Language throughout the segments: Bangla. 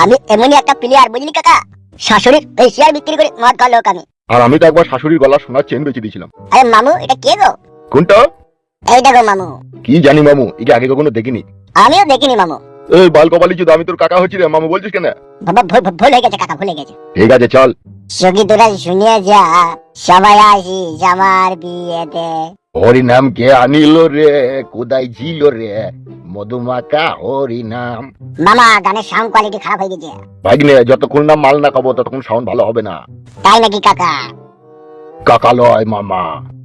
আমি এমনই একটা প্লেয়ার বুঝলি কাকা? শাশুড়ির এই শেয়ার বিক্রি করে মদ খাওয়া লোক আমি। আর আমি তো একবার শাশুড়ির গলা সোনার চেন বেঁচে দিয়েছিলাম। আরে মামু এটা কে গো? কোনটা? এই দেখো মামু। কি জানি মামু একে আগে কখনো দেখিনি। আমিও দেখিনি মামু। এই বাল কপালি চুদ আমি তোর কাকা হচ্ছি রে মামু বলছিস কেন? বাবা ভুল হয়ে গেছে কাকা ভুল গেছে। ঠিক আছে চল। সখী তোরা শুনিয়ে যা সবাই আসিস আমার বিয়েতে। হরি নাম কে আনিল রে কোদাই ছিল রে। মধুমাকা হরি নাম। মামা গানের সাউন্ড কোয়ালিটি খারাপ হয়ে গেছে। ভাগ্নে যতক্ষণ না মাল না খাব ততক্ষণ সাউন্ড ভালো হবে না। তাই নাকি কাকা? কাকা লয় মামা।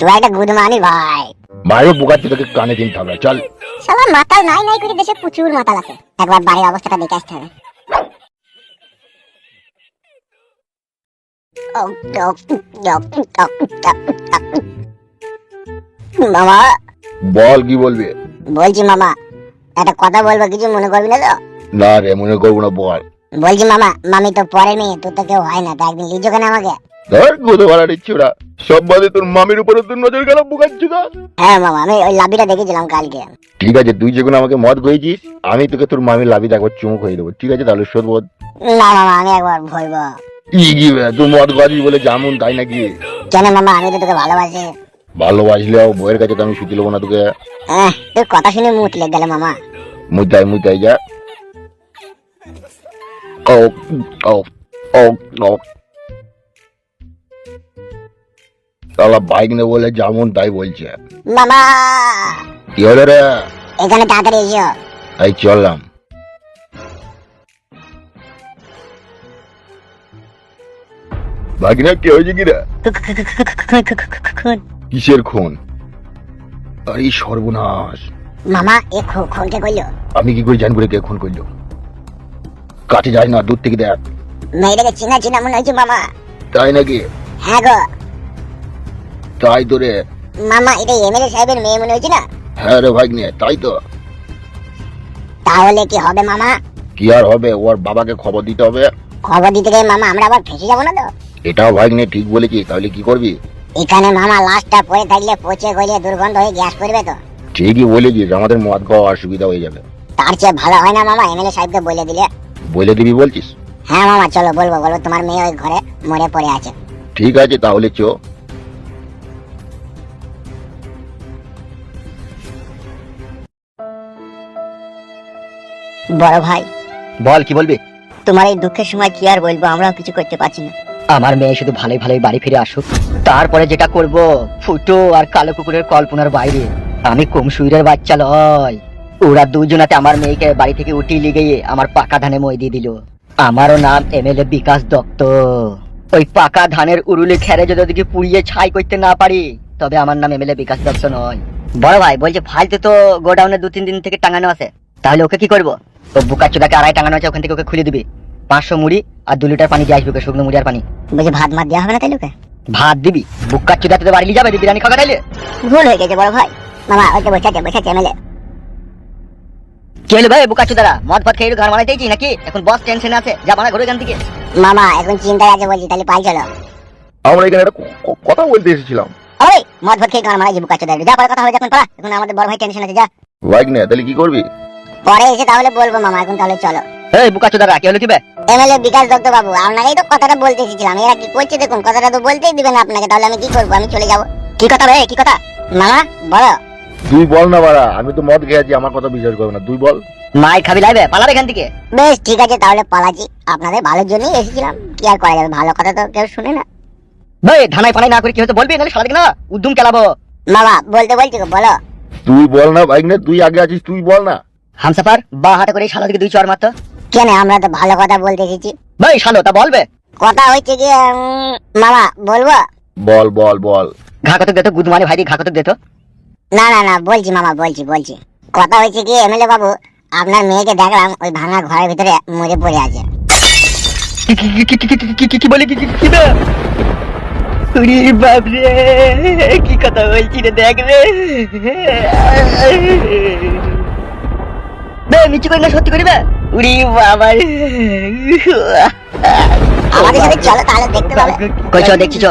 তুই একটা গুদমানি ভাই। মায়ের বুকাচ্ছি তোকে কানে কিনতে হবে চল। মাতাল নাই নাই করে দেশে প্রচুর মাতাল আছে। একবার বাড়ির অবস্থাটা দেখে আসতে হবে। মামা। বল কি বলবি? বলছি মামা একটা কথা বলব কিছু মনে করবি না তো? না রে মনে করব না বল। বলছি মামা মামি তো পরে মেয়ে তোর তো কেউ হয় না তা একদিন লিজো কেন আমাকে? ধর গোদে ভাড়া দিচ্ছি ওরা। সব বাদে তোর মামির উপরে তোর নজর গেল বুকাচ্ছি না হ্যাঁ মামা আমি ওই লাবিটা দেখেছিলাম কালকে। ঠিক আছে তুই যখন আমাকে মদ গইছিস আমি তোকে তোর মামির লাভিতে একবার হয়ে দেবো ঠিক আছে? তাহলে শোধ বোধ না মামা আমি একবার ভরবো ই কি তুই মদ বলে জামুন তাই নাকি? কেন মামা আমি তো তোকে ভালোবাসি। ভালোবাসলেও বইয়ের কাছে তো আমি শুতে দেবো না তোকে। কথা শুনে মুখ লেগে গেল মামা। মুতাই মুতাই যা ও ও ও ও তাহলে বাইক নে বলে যেমন তাই বলছে মামা কি হলো রে এখানে তাড়াতাড়ি এসো তাই চললাম ভাগিনা কে হয়েছে কি রে কিসের খুন আরে সর্বনাশ মামা এ আমি কি করে জানব রে কে খুন করল কাছে না দূর থেকে দেখ মেয়েটাকে চিনা চিনা মনে হচ্ছে মামা। তাই নাকি? হ্যাঁ গো। তাই তো রে মামা এটা এমএলএ সাহেবের মেয়ে মনে হচ্ছে না? হ্যাঁ রে ভাগ্নে তাই তো। তাহলে কি হবে মামা? কি আর হবে? ওর বাবাকে খবর দিতে হবে। খবর দিতে গিয়ে মামা আমরা আবার ফেসে যাব না তো? এটাও ভাগ্নে ঠিক বলেছি তাহলে কি করবি? এখানে মামা লাশটা পড়ে থাকলে পচে গলে দুর্গন্ধ হয়ে গ্যাস করবে তো। ঠিকই বলেছিস আমাদের মদ খাওয়া অসুবিধা হয়ে যাবে। তার চেয়ে ভালো হয় না মামা এমএলএ সাহেবকে বলে দিলে। বলে দিবি বলছিস? হ্যাঁ মামা চলো বলব বলব তোমার মেয়ে ওই ঘরে মরে পড়ে আছে। ঠিক আছে তাহলে চো। বড় ভাই বল কি বলবি? তোমার এই দুঃখের সময় কি আর বলব? আমরাও কিছু করতে পারছি না। আমার মেয়ে শুধু ভালোই ভালোই বাড়ি ফিরে আসুক। তারপরে যেটা করব ফুটো আর কালো কুকুরের কল্পনার বাইরে। আমি কম সুইরের বাচ্চা লয়। ওরা দুজনাতে আমার মেয়েকে বাড়ি থেকে উঠিয়ে লিয়ে গিয়ে আমার পাকা ধানে মই দিয়ে দিল। আমারও নাম এমএলএ বিকাশ দত্ত। ওই পাকা ধানের উরুলে খেরে যদি ওদিকে পুড়িয়ে ছাই করতে না পারি তবে আমার নাম এমএলএ বিকাশ দত্ত নয়। বড় ভাই বলছে ফালতু তো গোডাউনে দু তিন দিন থেকে টাঙানো আছে। তাহলে ওকে কি করব? ও বুকাচোদাকে আড়াই টাঙানো আছে ওখান থেকে ওকে খুলে দিবি। পাঁচশো মুড়ি আর দু লিটার পানি দিয়ে আসবে ওকে, শুকনো মুড়ি আর পানি। বলছি ভাত মাত দেওয়া হবে না তাই লোকে ভাত দিবি? বুক্কা চুদাতে তো বাড়ি নিয়ে যাবে বিরিয়ানি খাওয়া খাইলে? ভুল হয়ে গেছে বড় ভাই। মামা ওই তো বসেছে বসেছে এমএলএ। কি ভাই চুদারা? মদ খেয়ে গান বানাইতেছি নাকি? এখন বস টেনশন আছে। যা বানা ঘুরে এখান থেকে। মামা এখন চিন্তায় আছে বলছি তাহলে পাই চলো আমরা এখানে একটা কথা বলতে এসেছিলাম। ওই মদ খেয়ে বুকা চোদার। যা পরে কথা হবে যখন এখন আমাদের বড় ভাই টেনশন আছে যা। ভাগ্নে তাহলে কি করবি? পরে এসে তাহলে বলব মামা এখন তাহলে চলো। এই চুদারা কি হলো কি বে? এমএলএ বিকাশ দত্ত বাবু আপনাকেই তো কথাটা বলতে এসেছিলাম। এরা কি করছে দেখুন কথাটা তো বলতেই দিবেন আপনাকে তাহলে আমি কি করব? আমি চলে যাব। কি কথা রে কি কথা? মামা বলো। তুই বল না বাড়া আমি তো মদ খেয়েছি আমার কথা বিশ্বাস করবে না। তুই বল। মাই খাবি লাইবে পালাবে এখান থেকে? বেশ ঠিক আছে তাহলে পালাচ্ছি। আপনাদের ভালোর জন্যই এসেছিলাম। কি আর করা যাবে? ভালো কথা তো কেউ শুনে না। ভাই ধানাই পানাই না করে কি হচ্ছে বলবি? নাহলে সারা দিন না উদ্যম চালাবো। মামা বলতে বলছি বলো। তুই বল না ভাগ্নে তুই আগে আছিস তুই বল না। হামসাফার বা হাতে করে শালা দিকে দুই চর মারতো। কেন আমরা তো ভালো কথা বলতে এসেছি। ভাই শালো তা বলবে? কথা হচ্ছে কি উম, মামা বলব? বল বল বল। ঘা কত দিত গুদমানি ভাই ঘা কত দিত না না না বলছি মামা বলছি বলছি। কথা হয়েছে কি এমএলএ বাবু আপনার মেয়েকে দেখলাম ওই ভাঙা ঘরের ভিতরে মরে পড়ে আছে। কি বলে কি কি কথা সত্যি উড়ি বাবা আমাদের দেখতে দেখছি চ।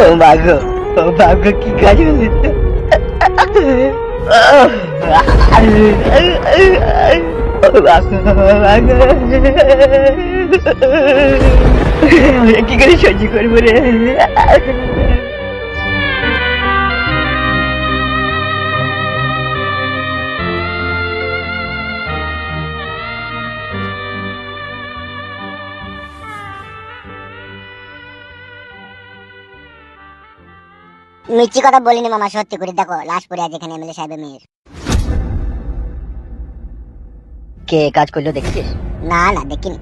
ও মাগো ও মাগো কি কাজ হলো কি করে সহ্য করব রে? মিষ্টি কথা বলিনি মামা সত্যি করে। দেখো লাশ পড়ে আছে এখানে এমএলএ সাহেবের মেয়ের। কে কাজ করল দেখছিস? না না দেখিনি।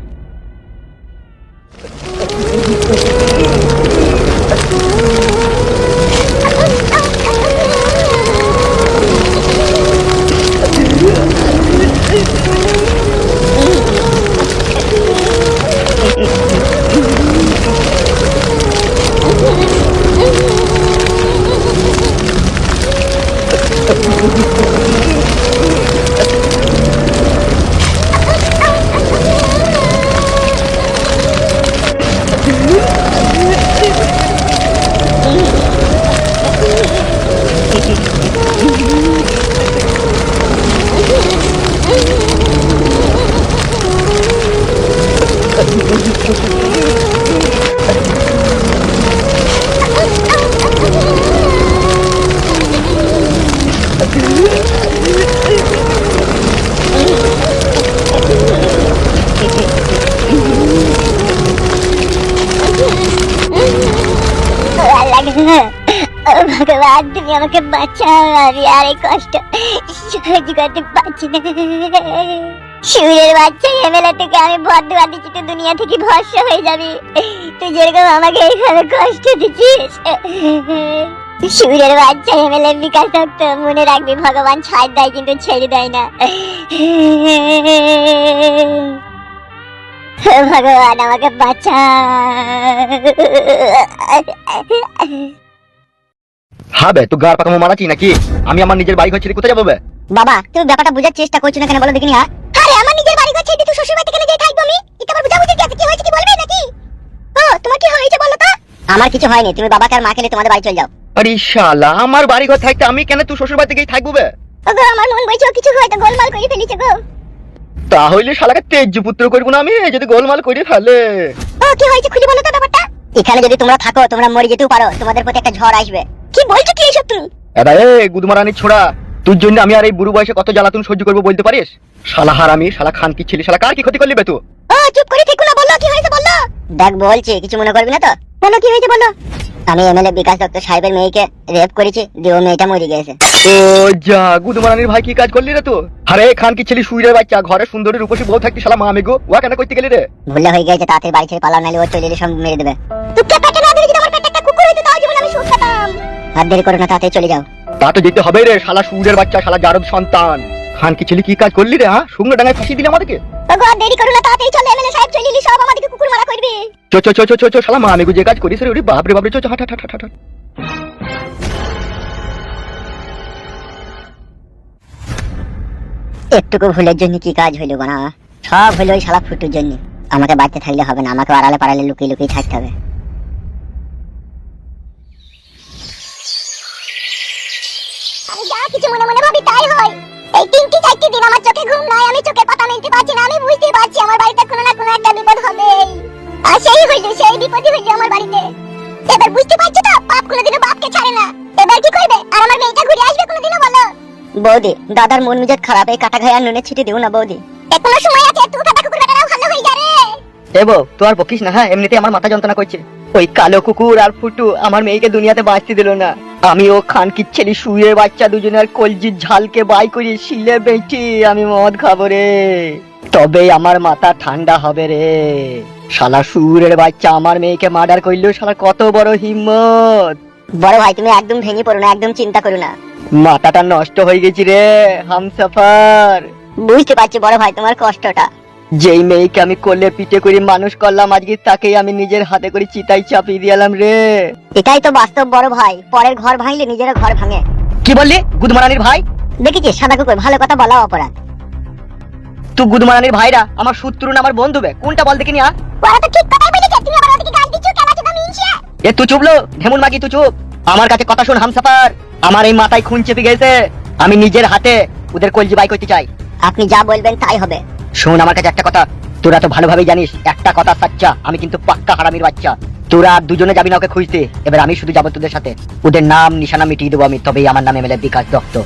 আমাকে বাঁচাও আমি আর কষ্ট। সহ্য করতে পারছি না। শিউরের বাচ্চা এমএলএ থেকে আমি বদুয়া দিচ্ছি তো দুনিয়া থেকে ভস্য হয়ে যাবি। তুই যেরকম আমাকে এইভাবে কষ্ট দিচ্ছিস। শিউরের বাচ্চা এমএলএ বিকাশ দত্ত মনে রাখবি, ভগবান ছাড় দেয়, কিন্তু ছেড়ে দেয় না। ভগবান, আমাকে বাঁচা। হবে তুই গার পাকামো মারাচ্ছি নাকি? আমি আমার নিজের বাড়ি ঘর ছেড়ে কোথায় যাব বে? বাবা তুমি ব্যাপারটা বোঝার চেষ্টা করছ না কেন বলো দেখিনি হ্যাঁ? আরে আমার নিজের বাড়ি ঘর ছেড়ে তুই শ্বশুর বাড়িতে কেন যাই থাকব আমি? এটা আমার বুঝা বুঝি আছে? কি হয়েছে কি বলবে নাকি? ও তোমার কি হয়েছে বলো তো? আমার কিছু হয়নি তুমি বাবাকে আর মাকে নিয়ে তোমাদের বাড়ি চলে যাও। আরে শালা আমার বাড়ি ঘর থাকতে আমি কেন তুই শ্বশুর বাড়ি থেকেই থাকব বে? ওগো আমার মন বলছে ও কিছু হয়তো গোলমাল করে ফেলেছে গো। তাহলে শালাকে তেজ পুত্র করব না আমি? যদি গোলমাল করে ফেলে। ও কি হয়েছে খুলে বলো তো ব্যাপারটা। এখানে যদি তোমরা থাকো তোমরা মরে যেতেও পারো তোমাদের প্রতি একটা ঝড় আসবে। কি বলছো কি এসব তুমি? এদা এ গুদমারানি ছোড়া তোর জন্য আমি আর এই বুড়ো বয়সে কত জ্বালাতন সহ্য করব বলতে পারিস? শালা হারামি শালা খান কি ছেলে শালা কার কি ক্ষতি করলি বে তুই ও চুপ করে থেকো না বলো কি হয়েছে বলো। দেখ বলছি কিছু মনে করবি না তো? বলো কি হয়েছে বলো? আমি এমএলএ বিকাশ দত্ত সাহেবের মেয়েকে রেপ করেছি দিয়ে ও মেয়েটা মরে গেছে। ও যা গুদমারানির ভাই কি কাজ করলি রে তুই আরে খান কি ছেলে শুইরে বাচ্চা ঘরে সুন্দরী রূপসী বউ থাকতি শালা মা ওয়া কেন করতে গেলি রে? ভুলে হয়ে গেছে তাড়াতাড়ি বাড়ি ছেড়ে পালাও ও চলে এলে সব মেরে দেবে। তুই কে পেটে না দিলে যদি আমার পেটে একটা কুকুর হইতো তাও জীবন আমি সুখ আর দেরি করো না তাড়াতাড়ি চলে যাও। তা তো যেতে হবে রে শালা সুরের বাচ্চা শালা জারদ সন্তান। খান কি ছেলে কি কাজ করলি রে হ্যাঁ? শুকনো ডাঙায় ফাঁসি দিলে আমাদেরকে? ওগো আর দেরি করো না তাড়াতাড়ি চলে এমএলএ সাহেব চলে এলি সব আমাদেরকে কুকুর মারা করবে। চো চো চো চো চো শালা মা আমিগো যে কাজ করিস রে ওরে বাপরে বাপরে চো চো হাট হাট হাট হাট। হাট একটুকু ভুলের জন্য কি কাজ হইল না? সব হইল ওই শালা ফুটুর জন্য। আমাকে বাড়িতে থাকলে হবে না আমাকে আড়ালে পাড়ালে লুকিয়ে লুকিয়ে থাকতে হবে। আমি যা কিছু মনে মনে ভাবি তাই হয়। এই তিনটি চারটি দিন আমার চোখে ঘুম নাই আমি চোখে পাতা মেলতে পারছি না আমি বুঝতে পারছি আমার বাড়িতে কোনো না কোনো একটা বিপদ হবে আর সেই হইল সেই বিপদই হইল আমার বাড়িতে। এবার বুঝতে পারছ তো কোনোদিনও বাপকে ছাড়ে না। এবার কি করবে? আর আমার মেয়েটা ঘুরে আসবে কোনোদিনও বলো? বৌদি দাদার মন মেজাজ খারাপ এই কাটা ঘায়ে আর নুনে ছিটে দিও না বৌদি। এখনও সময় আছে তুই কাটা কুকুর বেটারাও ভালো হয়ে যাবে তো আর বকিস না হ্যাঁ? এমনিতে আমার মাথা যন্ত্রণা করছে। ওই কালো কুকুর আর ফুটু আমার মেয়েকে দুনিয়াতে বাঁচতে দিল না। আমি ও খান কি ছেলে শুয়ে বাচ্চা দুজনের কলজির ঝালকে বাই করে শিলে বেঁচি আমি মদ খাব রে। তবে আমার মাথা ঠান্ডা হবে রে। শালা সুরের বাচ্চা আমার মেয়েকে মার্ডার করল শালা কত বড় হিম্মত। বড় ভাই তুমি একদম ভেঙে পড়ো না একদম চিন্তা করো না। মাথাটা নষ্ট হয়ে গেছি রে হামসাফার। বুঝতে পারছি বড় ভাই তোমার কষ্টটা। যেই মেয়েকে আমি কোলে পিঠে করে মানুষ করলাম আজকে তাকেই আমি নিজের হাতে করে চিতাই চাপিয়ে দিলাম রে। এটাই তো বাস্তব বড় ভাই। পরের ঘর ভাঙলে নিজের ঘর ভাঙে। কি বললি গুদমারানির ভাই? দেখেছি সাদা কুকুর ভালো কথা বলা অপরাধ। তুই গুদমারানির ভাইরা আমার শত্রু না আমার বন্ধু বে কোনটা বল দেখিনি আ? ওরা তো ঠিক কথাই বলেছে তুমি আবার ওদিকে গাল দিচ্ছ কেন তুমি ইনশিয়া এ তুই চুপলো ঢেমুন মাগি তুই চুপ। আমার কাছে কথা শুন হামসাফার। আমার এই মাথায় খুন চেপে গেছে। আমি নিজের হাতে ওদের কলজি বাই করতে চাই। আপনি যা বলবেন তাই হবে। শোন আমার কাছে একটা কথা। তোরা তো ভালোভাবেই জানিস, একটা কথা সাচ্চা, আমি কিন্তু পাক্কা হারামির বাচ্চা। তোরা দুজনে যাবি না ওকে খুঁজতে। এবার আমি শুধু যাব তোদের সাথে। ওদের নাম, নিশানা মিটিয়ে দেবো আমি, তবেই আমার নামে মেলে বিকাশ দত্ত।